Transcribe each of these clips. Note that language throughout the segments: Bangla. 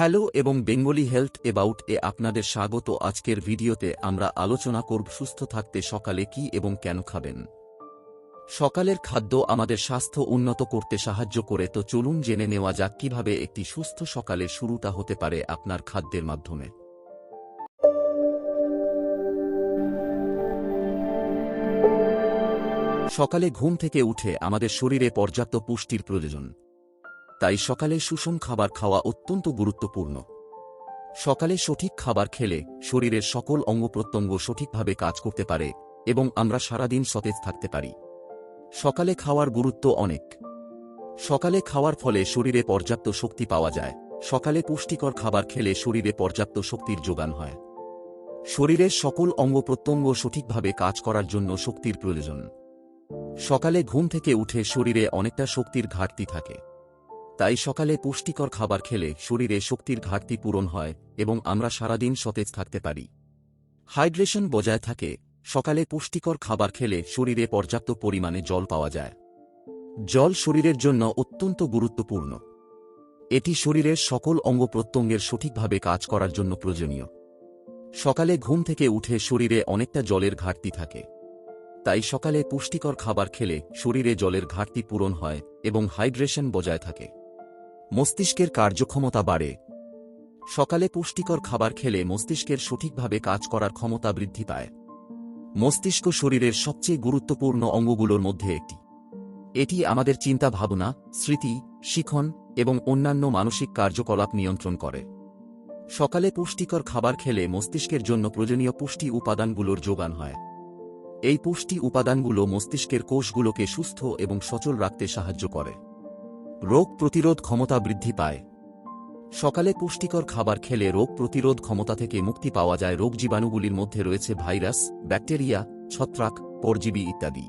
হ্যালো এবং বেঙ্গলি হেলথ এবাউট এ আপনাদের স্বাগত আজকের ভিডিওতে আমরা আলোচনা করব সুস্থ থাকতে সকালে কি এবং কেন খাবেন। সকালের খাদ্য আমাদের স্বাস্থ্য উন্নত করতে সাহায্য করে, তো চলুন জেনে নেওয়া যাক কীভাবে একটি সুস্থ সকালের শুরুটা হতে পারে আপনার খাদ্যের মাধ্যমে। সকালে ঘুম থেকে উঠে আমাদের শরীরে পর্যাপ্ত পুষ্টির প্রয়োজন। তাই সকালে সুষম খাবার খাওয়া অত্যন্ত গুরুত্বপূর্ণ। সকালে সঠিক খাবার খেলে শরীরের সকল অঙ্গ প্রত্যঙ্গ সঠিকভাবে কাজ করতে পারে এবং আমরা সারাদিন সতেজ থাকতে পারি। সকালে খাওয়ার গুরুত্ব অনেক। সকালে খাওয়ার ফলে শরীরে পর্যাপ্ত শক্তি পাওয়া যায়। সকালে পুষ্টিকর খাবার খেলে শরীরে পর্যাপ্ত শক্তির যোগান হয়। শরীরের সকল অঙ্গ প্রত্যঙ্গ সঠিকভাবে কাজ করার জন্য শক্তির প্রয়োজন। সকালে ঘুম থেকে উঠে শরীরে অনেকটা শক্তির ঘাটতি থাকে। তাই সকালে পুষ্টিকর খাবার খেলে শরীরে শক্তির ঘাটতি পূরণ হয় এবং আমরা সারাদিন সতেজ থাকতে পারি। হাইড্রেশন বজায় থাকে, সকালে পুষ্টিকর খাবার খেলে শরীরে পর্যাপ্ত পরিমাণে জল পাওয়া যায়। জল শরীরের জন্য অত্যন্ত গুরুত্বপূর্ণ। এটি শরীরের সকল অঙ্গ প্রত্যঙ্গের সঠিকভাবে কাজ করার জন্য প্রয়োজনীয়। সকালে ঘুম থেকে উঠে শরীরে অনেকটা জলের ঘাটতি থাকে। তাই সকালে পুষ্টিকর খাবার খেলে শরীরে জলের ঘাটতি পূরণ হয় এবং হাইড্রেশন বজায় থাকে। মস্তিষ্কের কার্যক্ষমতা বাড়ে। সকালে পুষ্টিকর খাবার খেলে মস্তিষ্কের সঠিকভাবে কাজ করার ক্ষমতা বৃদ্ধি পায়। মস্তিষ্ক শরীরের সবচেয়ে গুরুত্বপূর্ণ অঙ্গগুলোর মধ্যে একটি। এটি আমাদের চিন্তা ভাবনা স্মৃতি, শিখন এবং অন্যান্য মানসিক কার্যকলাপ নিয়ন্ত্রণ করে। সকালে পুষ্টিকর খাবার খেলে মস্তিষ্কের জন্য প্রয়োজনীয় পুষ্টি উপাদানগুলোর যোগান হয়। এই পুষ্টি উপাদানগুলো মস্তিষ্কের কোষগুলোকে সুস্থ এবং সচল রাখতে সাহায্য করে। রোগ প্রতিরোধ ক্ষমতা বৃদ্ধি পায়। সকালে পুষ্টিকর খাবার খেলে রোগ প্রতিরোধ ক্ষমতা থেকে মুক্তি পাওয়া যায়। রোগ জীবাণুগুলির মধ্যে রয়েছে ভাইরাস, ব্যাকটেরিয়া, ছত্রাক, পরজীবী ইত্যাদি।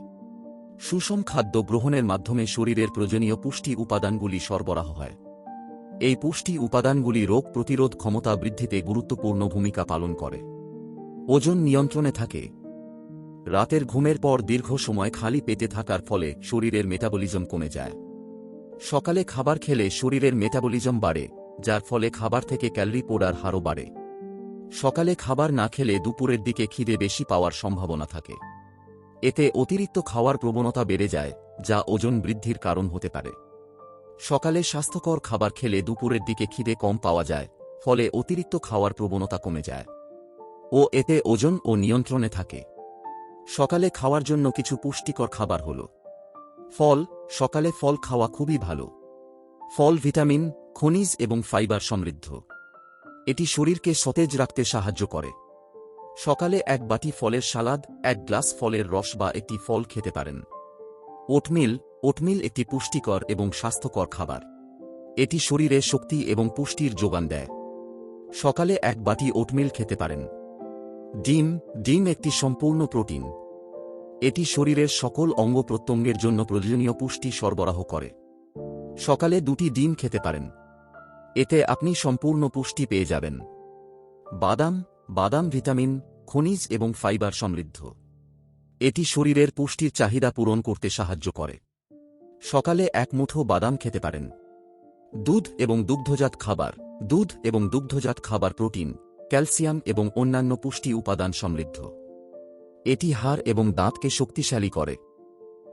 সুষম খাদ্য গ্রহণের মাধ্যমে শরীরের প্রয়োজনীয় পুষ্টি উপাদানগুলি সরবরাহ হয়। এই পুষ্টি উপাদানগুলি রোগ প্রতিরোধ ক্ষমতা বৃদ্ধিতে গুরুত্বপূর্ণ ভূমিকা পালন করে। ওজন নিয়ন্ত্রণে থাকে। রাতের ঘুমের পর দীর্ঘ সময় খালি পেটে থাকার ফলে শরীরের মেটাবলিজম কমে যায়। সকালে খাবার খেলে শরীরের মেটাবলিজম বাড়ে, যার ফলে খাবার থেকে ক্যালরি পোড়ার হারও বাড়ে। সকালে খাবার না খেলে দুপুরের দিকে খিদে বেশি পাওয়ার সম্ভাবনা থাকে। এতে অতিরিক্ত খাওয়ার প্রবণতা বেড়ে যায়, যা ওজন বৃদ্ধির কারণ হতে পারে। সকালে স্বাস্থ্যকর খাবার খেলে দুপুরের দিকে খিদে কম পাওয়া যায়, ফলে অতিরিক্ত খাওয়ার প্রবণতা কমে যায়। ও এতে ওজন ও নিয়ন্ত্রণে থাকে। সকালে খাওয়ার জন্য কিছু পুষ্টিকর খাবার হল ফল, সকালে ফল খাওয়া খুবই ভালো। ফল, ভিটামিন, খনিজ এবং ফাইবার সমৃদ্ধ। এটি শরীরকে সতেজ রাখতে সাহায্য করে। সকালে এক বাটি ফলের সালাদ, এক গ্লাস ফলের রস বা একটি ফল খেতে পারেন। ওটমিল ওটমিল একটি পুষ্টিকর এবং স্বাস্থ্যকর খাবার। এটি শরীরে শক্তি এবং পুষ্টির যোগান দেয়। সকালে এক বাটি ওটমিল খেতে পারেন। ডিম ডিম একটি সম্পূর্ণ প্রোটিন। এটি শরীরের সকল অঙ্গ প্রত্যঙ্গের জন্য প্রয়োজনীয় পুষ্টি সরবরাহ করে। সকালে দুটি ডিম খেতে পারেন। এতে আপনি সম্পূর্ণ পুষ্টি পেয়ে যাবেন। বাদাম বাদাম ভিটামিন, খনিজ এবং ফাইবার সমৃদ্ধ। এটি শরীরের পুষ্টির চাহিদা পূরণ করতে সাহায্য করে। সকালে এক মুঠো বাদাম খেতে পারেন। দুধ এবং দুগ্ধজাত খাবার, দুধ এবং দুগ্ধজাত খাবার প্রোটিন, ক্যালসিয়াম এবং অন্যান্য পুষ্টি উপাদান সমৃদ্ধ। এটি হাড় এবং দাঁতকে শক্তিশালী করে।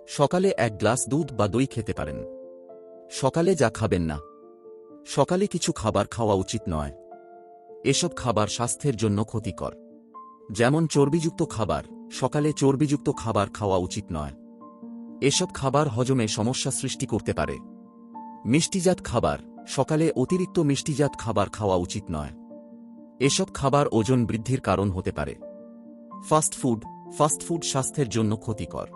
সকালে এক গ্লাস দুধ বা দই খেতে পারেন। সকালে যা খাবেন না। সকালে কিছু খাবার খাওয়া উচিত নয়। এসব খাবার স্বাস্থ্যের জন্য ক্ষতিকর। যেমন চর্বিযুক্ত খাবার, সকালে চর্বিযুক্ত খাবার খাওয়া উচিত নয়। এসব খাবার হজমে সমস্যা সৃষ্টি করতে পারে। মিষ্টিজাত খাবার, সকালে অতিরিক্ত মিষ্টিজাত খাবার খাওয়া উচিত নয়। এসব খাবার ওজন বৃদ্ধির কারণ হতে পারে। ফাস্টফুড ফাস্টফুড স্বাস্থ্যের জন্য ক্ষতিকর।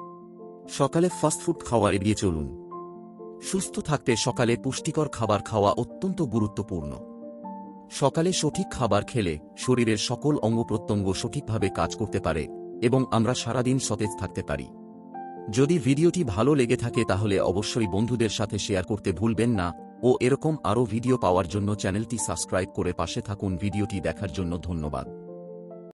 সকালে ফাস্টফুড খাওয়া এড়িয়ে চলুন। সুস্থ থাকতে সকালে পুষ্টিকর খাবার খাওয়া অত্যন্ত গুরুত্বপূর্ণ। সকালে সঠিক খাবার খেলে শরীরের সকল অঙ্গপ্রত্যঙ্গ সঠিকভাবে কাজ করতে পারে এবং আমরা সারাদিন সতেজ থাকতে পারি। যদি ভিডিওটি ভালো লেগে থাকে তাহলে অবশ্যই বন্ধুদের সাথে শেয়ার করতে ভুলবেন না ও এরকম আরও ভিডিও পাওয়ার জন্য চ্যানেলটি সাবস্ক্রাইব করে পাশে থাকুন। ভিডিওটি দেখার জন্য ধন্যবাদ।